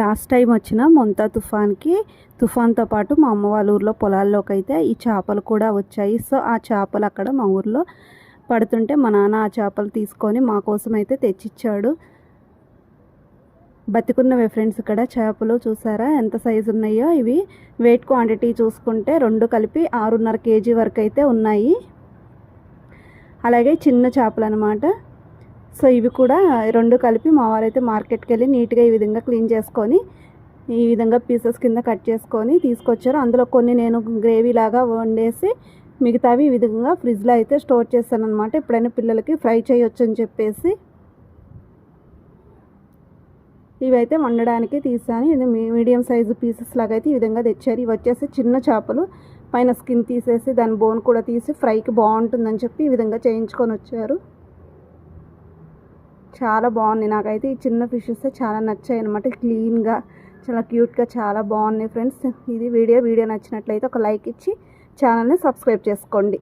Last time వచ్చిన మొంతా తుఫాన్కి తుఫాన్తో పాటు మా అమ్మ వాళ్ళ ఊర్లో పొలాల్లోకి అయితే ఈ చేపలు కూడా వచ్చాయి. సో ఆ చేపలు అక్కడ మా ఊర్లో పడుతుంటే మా నాన్న ఆ చేపలు తీసుకొని మా కోసం అయితే తెచ్చిచ్చాడు బతికున్నవే ఫ్రెండ్స్ ఇక్కడ చేపలు చూసారా? ఎంత సైజు ఉన్నాయో ఇవి. వెయిట్ క్వాంటిటీ చూసుకుంటే రెండు కలిపి ఆరున్నర కేజీ వరకు అయితే ఉన్నాయి. అలాగే చిన్న చేపలు అనమాట సో ఇవి కూడా రెండు కలిపి మా వారైతే మార్కెట్కి వెళ్ళి నీట్గా ఈ విధంగా క్లీన్ చేసుకొని ఈ విధంగా పీసెస్ కింద కట్ చేసుకొని తీసుకొచ్చారు. అందులో కొన్ని నేను గ్రేవీ లాగా వండేసి మిగతావి ఈ విధంగా ఫ్రిడ్జ్లో అయితే స్టోర్ చేస్తాను అనమాట ఎప్పుడైనా పిల్లలకి ఫ్రై చేయొచ్చు అని చెప్పేసి ఇవైతే వండడానికి తీసాను ఇది మీడియం సైజు పీసెస్ లాగా అయితే ఈ విధంగా తెచ్చారు. ఇవి వచ్చేసి చిన్న చేపలు పైన స్కిన్ తీసేసి దాని బోన్ కూడా తీసి ఫ్రైకి బాగుంటుందని చెప్పి ఈ విధంగా చేయించుకొని వచ్చారు. చాలా బాగుంది నాకైతే ఈ చిన్న ఫిషెస్ చాలా నచ్చాయి అనమాట క్లీన్గా చాలా క్యూట్గా చాలా బాగున్నాయి ఫ్రెండ్స్. ఇది వీడియో వీడియో నచ్చినట్లయితే ఒక లైక్ ఇచ్చి ఛానల్ని సబ్స్క్రైబ్ చేసుకోండి.